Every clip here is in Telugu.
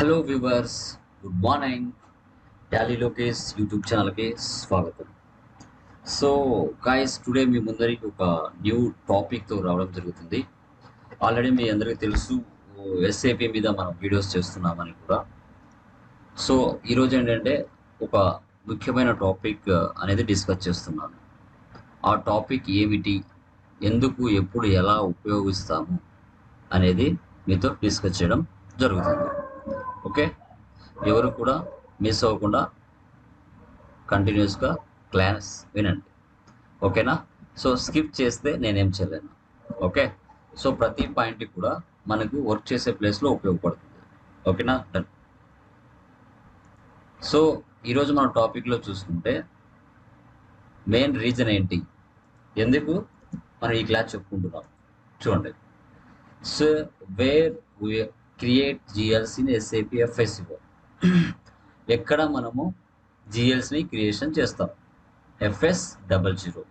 Hello viewers good morning Tally Lokesh YouTube ఛానల్కి స్వాగతం. సో గాయస్ టుడే మీ ముందరికి ఒక న్యూ టాపిక్తో రావడం జరుగుతుంది. ఆల్రెడీ మీ అందరికీ తెలుసు ఎస్ఏపి మీద మనం వీడియోస్ చేస్తున్నామని కూడా. సో ఈరోజు ఏంటంటే ఒక ముఖ్యమైన టాపిక్ అనేది డిస్కస్ చేస్తున్నాను. ఆ టాపిక్ ఏమిటి? ఎందుకు ఎప్పుడు ఎలా ఉపయోగిస్తాము? అనేది మీతో డిస్కస్ చేయడం జరుగుతుంది. ఓకే? ఎవరు కూడా మిస్ అవ్వకుండా కంటిన్యూస్గా క్లాస్ వినండి. ఓకేనా? సో స్కిప్ చేస్తే నేనేం చేయలేను. ఓకే? సో ప్రతి పాయింట్ కూడా మనకు వర్క్ చేసే ప్లేస్లో ఉపయోగపడుతుంది. ఓకేనా? డన్ సో ఈరోజు మన టాపిక్లో చూసుకుంటే మెయిన్ రీజన్ ఏంటి? ఎందుకు మనం ఈ క్లాస్ చెప్పుకుంటున్నాం? చూడండి. So where create GLs in SAP ఎక్కడ మనము జిఎల్స్ని క్రియేషన్ చేస్తాం? FS double zero.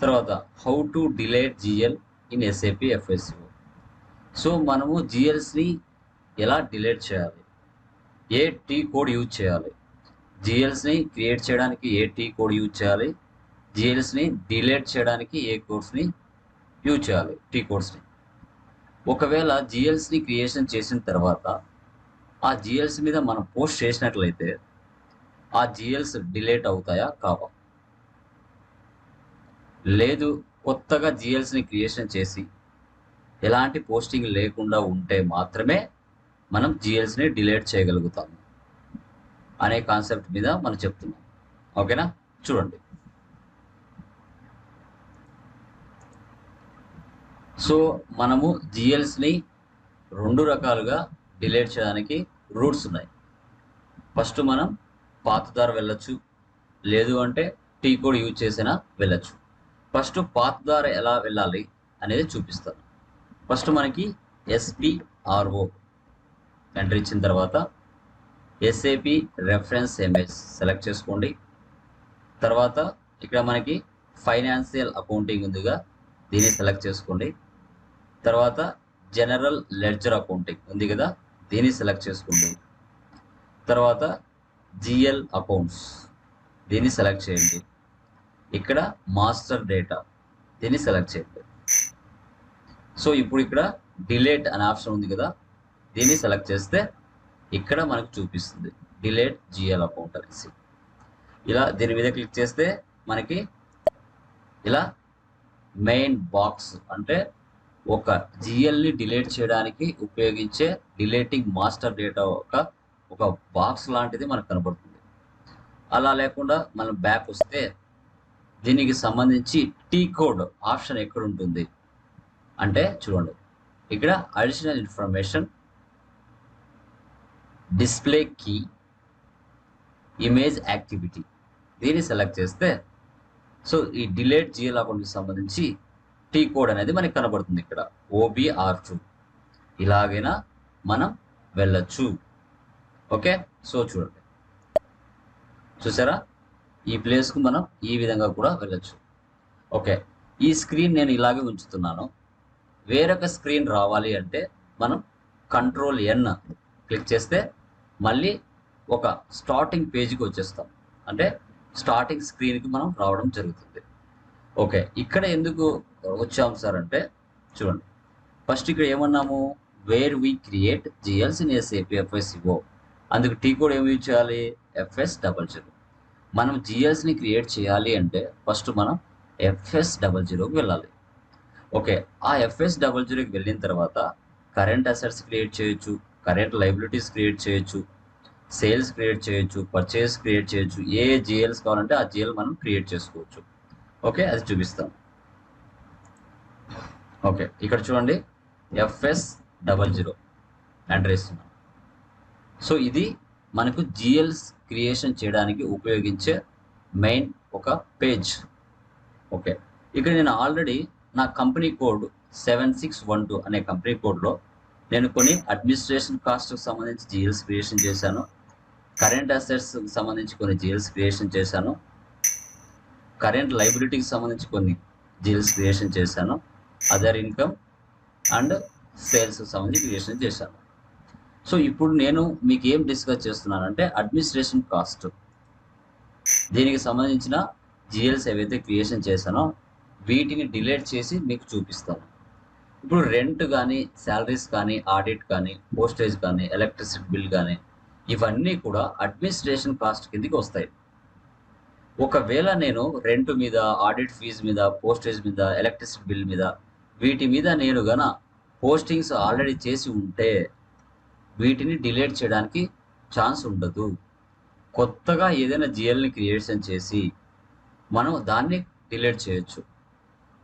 తర్వాత how to delete GL in SAP FSCO so మనము జిఎల్స్ని ఎలా డిలేట్ చేయాలి? ఏ టీ కోడ్ యూజ్ చేయాలి? జిఎల్స్ని క్రియేట్ చేయడానికి ఏ టీ కోడ్ యూజ్ చేయాలి? జిఎల్స్ని డిలేట్ చేయడానికి ఏ కోడ్స్ని యూజ్ చేయాలి? టీ కోడ్స్ని ఒకవేళ జిఎల్స్ని క్రియేషన్ చేసిన తర్వాత ఆ జిఎల్స్ మీద మనం పోస్ట్ చేసినట్లయితే ఆ జిఎల్స్ డిలేట్ అవుతాయా? కావా. లేదు కొత్తగా జిఎల్స్ని క్రియేషన్ చేసి ఎలాంటి పోస్టింగ్ లేకుండా ఉంటే మాత్రమే మనం జిఎల్స్ని డిలేట్ చేయగలుగుతాము అనే కాన్సెప్ట్ మీద మనం చెప్తున్నాం. ఓకేనా? చూడండి. సో మనము జిఎల్స్ని రెండు రకాలుగా డిలేట్ చేయడానికి రూట్స్ ఉన్నాయి. ఫస్ట్ మనం పాతదారు వెళ్ళొచ్చు. లేదు అంటే టీ కోడ్ యూజ్ చేసినా వెళ్ళొచ్చు. ఫస్ట్ పాతదార ఎలా వెళ్ళాలి అనేది చూపిస్తాను. ఫస్ట్ మనకి ఎస్పిఆర్ఓ ఎంటర్ ఇచ్చిన తర్వాత ఎస్ఏపి రెఫరెన్స్ ఎంఎస్ సెలెక్ట్ చేసుకోండి. తర్వాత ఇక్కడ మనకి ఫైనాన్షియల్ అకౌంటింగ్ ఉందిగా దీన్ని సెలెక్ట్ చేసుకోండి. తర్వాత జనరల్ లెడ్జర్ అకౌంటింగ్ ఉంది కదా దీన్ని సెలెక్ట్ చేసుకోండి తర్వాత జిఎల్ అకౌంట్స్ దీన్ని సెలెక్ట్ చేయండి. ఇక్కడ మాస్టర్ డేటా దీన్ని సెలెక్ట్ చేయండి. సో ఇప్పుడు ఇక్కడ డిలేట్ అనే ఆప్షన్ ఉంది కదా దీన్ని సెలెక్ట్ చేస్తే ఇక్కడ మనకు చూపిస్తుంది డిలేట్ జిఎల్ అకౌంట్ అనేసి. ఇలా దీని మీద క్లిక్ చేస్తే మనకి ఇలా మెయిన్ బాక్స్ అంటే ఒక జిఎల్ని డిలీట్ చేయడానికి ఉపయోగించే డిలేటింగ్ మాస్టర్ డేటా ఒక ఒక బాక్స్ లాంటిది మనకు కనబడుతుంది. అలా లేకుండా మనం బ్యాక్ వస్తే దీనికి సంబంధించి టీ కోడ్ ఆప్షన్ ఎక్కడ ఉంటుంది? అంటే చూడండి ఇక్కడ additional information display key image activity దీన్ని సెలెక్ట్ చేస్తే సో ఈ డిలేట్ జిఎల్ అకౌంట్కి సంబంధించి టీ కోడ్ అనేది మనకి కనబడుతుంది ఇక్కడ. OBR two. ఇలాగైనా మనం వెళ్ళచ్చు. ఓకే? సో చూడండి. చూసారా? ఈ ప్లేస్కు మనం ఈ విధంగా కూడా వెళ్ళచ్చు. ఓకే? ఈ స్క్రీన్ నేను ఇలాగే ఉంచుతున్నాను. వేరొక స్క్రీన్ రావాలి అంటే మనం కంట్రోల్ ఎన్ క్లిక్ చేస్తే మళ్ళీ ఒక స్టార్టింగ్ పేజీకి వచ్చేస్తాం. అంటే స్టార్టింగ్ స్క్రీన్కి మనం రావడం జరుగుతుంది. ఓకే? ఇక్కడ ఎందుకు వచ్చాం సార్ అంటే చూడండి. ఫస్ట్ ఇక్కడ ఏమన్నాము? Where we create GLs in SAP FSCO అందుకు టీ కోడ్ ఏమి యూజ్ చేయాలి? ఎఫ్ఎస్ డబల్ జీరో మనం జిఎల్స్ని క్రియేట్ చేయాలి అంటే ఫస్ట్ మనం ఎఫ్ఎస్ డబల్ జీరోకి వెళ్ళాలి. ఓకే ఆ ఎఫ్ఎస్ డబల్ జీరోకి వెళ్ళిన తర్వాత కరెంట్ అసెట్స్ క్రియేట్ చేయొచ్చు కరెంట్ లైబిలిటీస్ క్రియేట్ చేయొచ్చు సేల్స్ క్రియేట్ చేయొచ్చు పర్చేస్ క్రియేట్ చేయొచ్చు ఏ జిఎల్స్ కావాలంటే ఆ జిఎల్ మనం క్రియేట్ చేసుకోవచ్చు. ఓకే అది చూపిస్తాం. ఓకే ఇక్కడ చూడండి. FS double zero address so ఇది మనకు జిఎల్స్ క్రియేషన్ చేయడానికి ఉపయోగించే మెయిన్ ఒక పేజ్ ఓకే ఇక్కడ నేను ఆల్రెడీ నా company code seven six one two అనే కంపెనీ కోడ్లో నేను కొన్ని అడ్మినిస్ట్రేషన్ కాస్ట్కి సంబంధించి జిఎల్స్ క్రియేషన్ చేశాను. కరెంట్ అసెట్స్కి సంబంధించి కొన్ని జిఎల్స్ క్రియేషన్ చేశాను. కరెంట్ లైబిలిటీకి సంబంధించి కొన్ని జిఎల్స్ క్రియేషన్ చేశాను. అదర్ ఇన్కమ్ అండ్ సేల్స్ సంబంధించి క్రియేషన్ చేశాను. సో ఇప్పుడు నేను మీకు ఏం డిస్కస్ చేస్తున్నానంటే అడ్మినిస్ట్రేషన్ కాస్ట్ దీనికి సంబంధించిన జిఎల్స్ ఏవైతే క్రియేషన్ చేశానో వీటిని డిలేట్ చేసి మీకు చూపిస్తాను. ఇప్పుడు రెంట్ కానీ శాలరీస్ కానీ ఆడిట్ కానీ పోస్టేజ్ కానీ ఎలక్ట్రిసిటీ బిల్ కానీ ఇవన్నీ కూడా అడ్మినిస్ట్రేషన్ కాస్ట్ కిందకి వస్తాయి. ఒకవేళ నేను రెంట్ మీద ఆడిట్ ఫీజు మీద పోస్టేజ్ మీద ఎలక్ట్రిసిటీ బిల్ మీద వీటి మీద నేను గన పోస్టింగ్స్ ఆల్రెడీ చేసి ఉంటే వీటిని డిలేట్ చేయడానికి ఛాన్స్ ఉండదు. కొత్తగా ఏదైనా జిఎల్ని క్రియేషన్ చేసి మనం దాన్ని డిలేట్ చేయొచ్చు.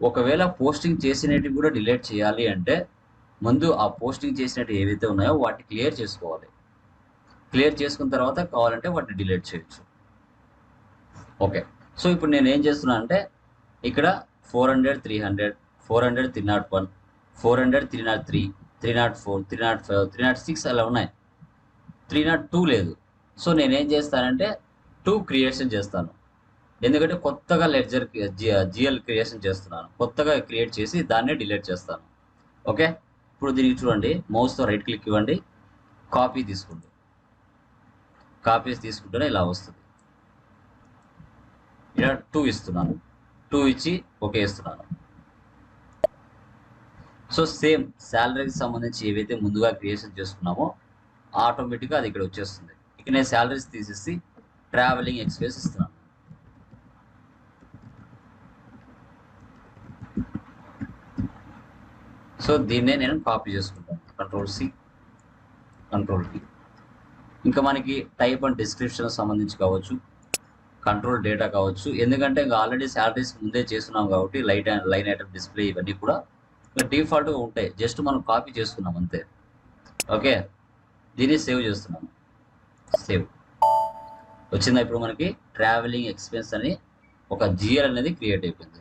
ఒకవేళ పోస్టింగ్ చేసినవి కూడా డిలేట్ చేయాలి అంటే ముందు ఆ పోస్టింగ్ చేసినట్టు ఏవైతే ఉన్నాయో వాటిని క్లియర్ చేసుకోవాలి. క్లియర్ చేసుకున్న తర్వాత కావాలంటే వాటిని డిలీట్ చేయొచ్చు. ఓకే. సో ఇప్పుడు నేను ఏం చేస్తున్నా అంటే ఇక్కడ four hundred three hundred four hundred three nought one four hundred three nought three three nought four three nought five three nought six అలా ఉన్నాయి. త్రీ నాట్ టూ లేదు. సో నేనేం చేస్తానంటే టూ క్రియేషన్ చేస్తాను. ఎందుకంటే కొత్తగా లెడ్జర్ జిఎల్ క్రియేషన్ చేస్తున్నాను. కొత్తగా క్రియేట్ చేసి దాన్నే డిలీట్ చేస్తాను. ఓకే? ఇప్పుడు దీనికి చూడండి. మౌస్తో రైట్ క్లిక్ ఇవ్వండి. కాపీ తీసుకోండి కాపీస్ తీసుకుంటేనే ఇలా వస్తుంది. ఇలా టూ ఇస్తున్నాను. టూ ఇచ్చి ఓకే ఇస్తున్నాను. సో సేమ్ శాలరీకి సంబంధించి ఏవైతే ముందుగా క్రియేషన్ చేసుకున్నామో ఆటోమేటిక్గా అది ఇక్కడ వచ్చేస్తుంది. ఇక నేను శాలరీస్ తీసేసి ట్రావెలింగ్ ఎక్స్పెన్స్ ఇస్తున్నాను. సో దీన్నే నేను కాపీ చేసుకుంటాను. కంట్రోల్ సి కంట్రోల్ డి ఇంకా మనకి టైప్ అండ్ డిస్క్రిప్షన్ సంబంధించి కావచ్చు కంట్రోల్ డేటా కావచ్చు. ఎందుకంటే ఇంకా ఆల్రెడీ శాలరీస్ ముందే చేస్తున్నాం కాబట్టి లైట్ లైన్ ఐటమ్ డిస్ప్లే ఇవన్నీ కూడా డిఫాల్ట్గా ఉంటాయి. జస్ట్ మనం కాపీ చేసుకున్నాం అంతే. ఓకే? దీన్ని సేవ్ చేస్తున్నాము సేవ్. వచ్చిందా ఇప్పుడు మనకి? ట్రావెలింగ్ ఎక్స్పెన్స్ అని ఒక జిఎల్ అనేది క్రియేట్ అయిపోయింది.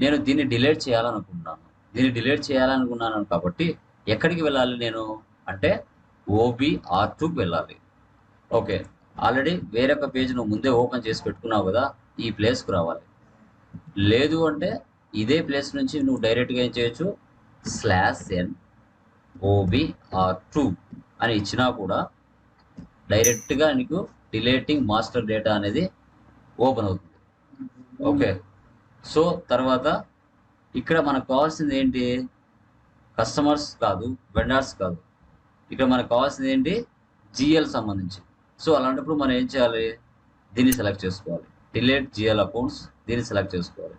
నేను దీన్ని డిలీట్ చేయాలనుకుంటున్నాను. దీన్ని డిలీట్ చేయాలనుకున్నాను కాబట్టి ఎక్కడికి వెళ్ళాలి నేను? అంటే ఓబీ ఆర్ టూకి వెళ్ళాలి. ఓకే? ఆల్రెడీ వేరొక పేజ్ నువ్వు ముందే ఓపెన్ చేసి పెట్టుకున్నావు కదా ఈ ప్లేస్కు రావాలి. లేదు అంటే ఇదే ప్లేస్ నుంచి నువ్వు డైరెక్ట్గా ఏం చేయొచ్చు? Slash N OB R two అని ఇచ్చినా కూడా డైరెక్ట్గా నీకు డిలేటింగ్ మాస్టర్ డేటా అనేది ఓపెన్ అవుతుంది. ఓకే. సో తర్వాత ఇక్కడ మనకు కావాల్సింది ఏంటి? కస్టమర్స్ కాదు వెండర్స్ కాదు. ఇక్కడ మనకు కావాల్సింది ఏంటి? జిఎల్ సంబంధించి. సో అలాంటప్పుడు మనం ఏం చేయాలి? దీన్ని సెలెక్ట్ చేసుకోవాలి. డిలేట్ జిఎల్ అకౌంట్స్ దీన్ని సెలెక్ట్ చేసుకోవాలి.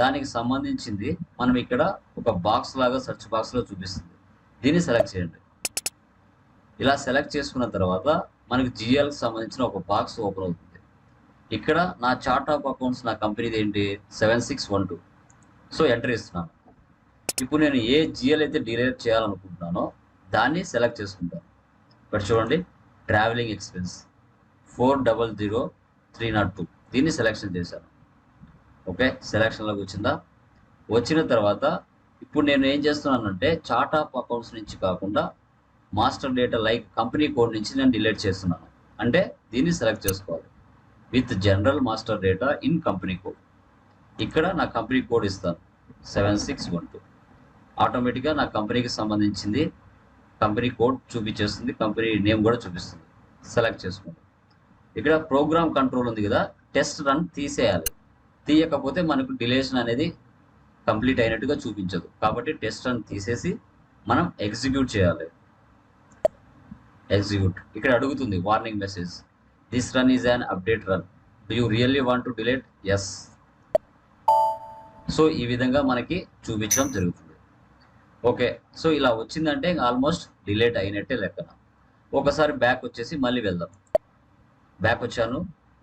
దానికి సంబంధించింది మనం ఇక్కడ ఒక బాక్స్ లాగా సెర్చ్ బాక్స్లో చూపిస్తుంది. దీన్ని సెలెక్ట్ చేయండి. ఇలా సెలెక్ట్ చేసుకున్న తర్వాత మనకి జిఎల్కి సంబంధించిన ఒక బాక్స్ ఓపెన్ అవుతుంది. ఇక్కడ నా చార్ట్ ఆఫ్ అకౌంట్స్ నా కంపెనీది ఏంటి? Seven six one two so enter ఇస్తున్నాను ఇప్పుడు నేను ఏ జిఎల్ అయితే డిలీట్ చేయాలనుకుంటున్నానో దాన్ని సెలెక్ట్ చేసుకుంటాను. ఇక్కడ చూడండి. Travelling expense four double zero three nought two దీన్ని సెలెక్షన్ చేశాను. ఓకే సెలక్షన్లోకి వచ్చిందా? వచ్చిన తర్వాత ఇప్పుడు నేను ఏం చేస్తున్నానంటే చార్ట్ ఆఫ్ అకౌంట్స్ నుంచి కాకుండా master data like company code నుంచి నేను డిలీట్ చేస్తున్నాను. అంటే దీన్ని సెలెక్ట్ చేసుకోవాలి. With general master data in company code ఇక్కడ నా కంపెనీ కోడ్ ఇస్తాను. సెవెన్ సిక్స్ వన్ టూ ఆటోమేటిక్గా నా కంపెనీకి సంబంధించింది కంపెనీ కోడ్ చూపించేస్తుంది. కంపెనీ నేమ్ కూడా చూపిస్తుంది. సెలెక్ట్ చేసుకోండి. ఇక్కడ ప్రోగ్రామ్ కంట్రోల్ ఉంది కదా. టెస్ట్ రన్ తీసేయాలి. తీయకపోతే మనకు డిలేషన్ అనేది కంప్లీట్ అయినట్టుగా చూపించదు. కాబట్టి టెస్ట్ రన్ తీసేసి మనం ఎగ్జిక్యూట్ చేయాలి. ఎగ్జిక్యూట్. ఇక్కడ అడుగుతుంది warning message this run is an update run do you really want to delete yes so ఈ విధంగా మనకి చూపించడం జరుగుతుంది. ఓకే సో ఇలా వచ్చిందంటే ఆల్మోస్ట్ డిలేట్ అయినట్టే లెక్కన. ఒకసారి బ్యాక్ వచ్చేసి మళ్ళీ వెళ్దాం. బ్యాక్ వచ్చాను.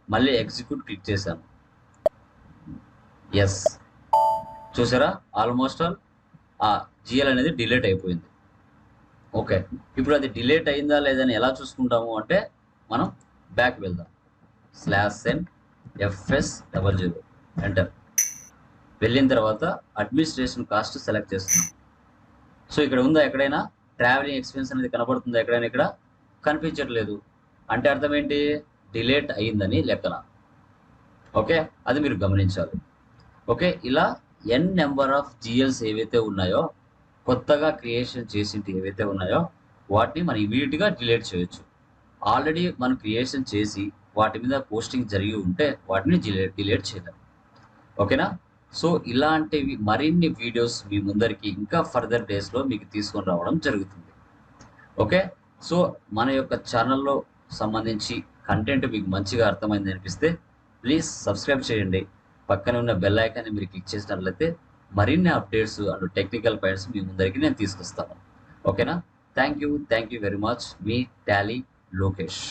మళ్ళీ ఎగ్జిక్యూట్ క్లిక్ చేశాను. ఎస్ చూసారా? ఆల్మోస్ట్ ఆల్ ఆ జిఎల్ అనేది డిలేట్ అయిపోయింది. ఓకే ఇప్పుడు అది డిలేట్ అయిందా లేదని ఎలా చూసుకుంటాము అంటే మనం బ్యాక్ వెళ్దాం. Slash N FS double zero enter వెళ్ళిన తర్వాత అడ్మినిస్ట్రేషన్ కాస్ట్ సెలెక్ట్ చేస్తున్నాం. సో ఇక్కడ ఉందా ఎక్కడైనా? ట్రావెలింగ్ ఎక్స్పెన్స్ అనేది కనబడుతుందా ఎక్కడైనా ఇక్కడ? కనిపించట్లేదు. అంటే అర్థం ఏంటి? డిలేట్ అయిందని లెక్కన. ఓకే అది మీరు గమనించాలి. ఓకే ఇలా ఎన్ నెంబర్ ఆఫ్ జిఎల్స్ ఏవైతే ఉన్నాయో కొత్తగా క్రియేషన్ చేసింటి ఏవైతే ఉన్నాయో వాటిని మనం ఇమీడియట్గా డిలీట్ చేయొచ్చు. ఆల్రెడీ మనం క్రియేషన్ చేసి వాటి మీద పోస్టింగ్ జరిగి ఉంటే వాటిని డిలీట్ డిలీట్ చేయలేం. ఓకేనా? సో ఇలాంటివి మరిన్ని వీడియోస్ మీ ముందరికి ఇంకా ఫర్దర్ డేస్లో మీకు తీసుకొని రావడం జరుగుతుంది. ఓకే? సో మన యొక్క ఛానల్లో సంబంధించి కంటెంట్ మీకు మంచిగా అర్థమైంది అనిపిస్తే ప్లీజ్ సబ్స్క్రైబ్ చేయండి. పక్కన ఉన్న బెల్ ఐకాన్ని మీరు క్లిక్ చేసినట్లయితే మరిన్ని అప్డేట్స్ అండ్ టెక్నికల్ పాయింట్స్ మీ ముందరికి నేను తీసుకొస్తాను. ఓకేనా thank you thank you very much me Tally Lokesh